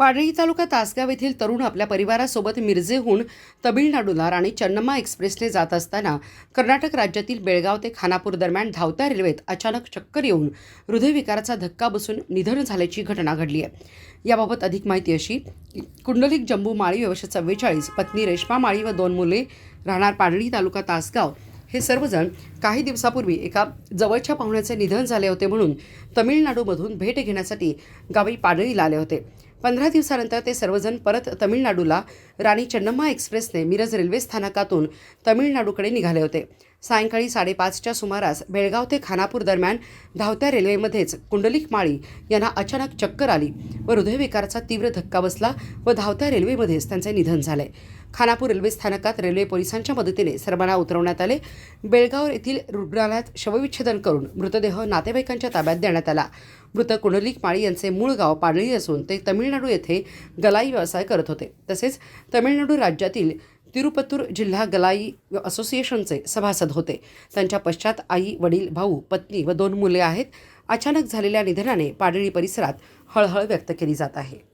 पाडळी तालुका तासगाव येथील तरुण आपल्या परिवारासोबत मिरजेहून तमिळनाडूला राणी चन्नम्मा एक्सप्रेसने जात असताना कर्नाटक राज्यातील बेळगाव ते खानापूर दरम्यान धावत्या रेल्वेत अचानक चक्कर येऊन हृदयविकाराचा धक्का बसून निधन झाल्याची घटना घडली आहे. याबाबत अधिक माहिती अशी कुंडलिक जंबू माळी वर्ष चव्वेचाळीस पत्नी रेश्मा माळी व दोन मुले राहणार पाडळी तालुका तासगाव हे सर्वजण काही दिवसापूर्वी एका जवळच्या पाहुण्याचे निधन झाले होते म्हणून तमिळनाडूमधून भेट घेण्यासाठी गावी पाडळीला आले होते. पंधरा दिवसानंतर ते सर्वजण परत तमिळनाडूला राणी चन्नम्मा एक्सप्रेसने मिरज रेल्वे स्थानकातून तमिळनाडूकडे निघाले होते. सायंकाळी साडेपाचच्या सुमारास बेळगाव ते खानापूर दरम्यान धावत्या रेल्वेमध्येच कुंडलिक माळी यांना अचानक चक्कर आली व हृदयविकाराचा तीव्र धक्का बसला व धावत्या रेल्वेमध्येच त्यांचे निधन झाले. खानापूर रेल्वे स्थानकात रेल्वे पोलिसांच्या मदतीने सर्वांना उतरवण्यात आले. बेळगाव येथील रुग्णालयात शवविच्छेदन करून मृतदेह नातेवाईकांच्या ताब्यात देण्यात आला. मृत कुंडलिक माळी यांचे मूळ गाव पाडळी असून ते तमिळनाडू येथे गलाई व्यवसाय करत होते. तसेच तमिळनाडू राज्यातील तिरुपतूर जिल्हा गलाई असोसिएशनचे सभासद होते. त्यांच्या पश्चात आई वडील भाऊ पत्नी व दोन मुले आहेत. अचानक झालेल्या निधनाने पाडळी परिसरात हळहळ व्यक्त केली जात आहे.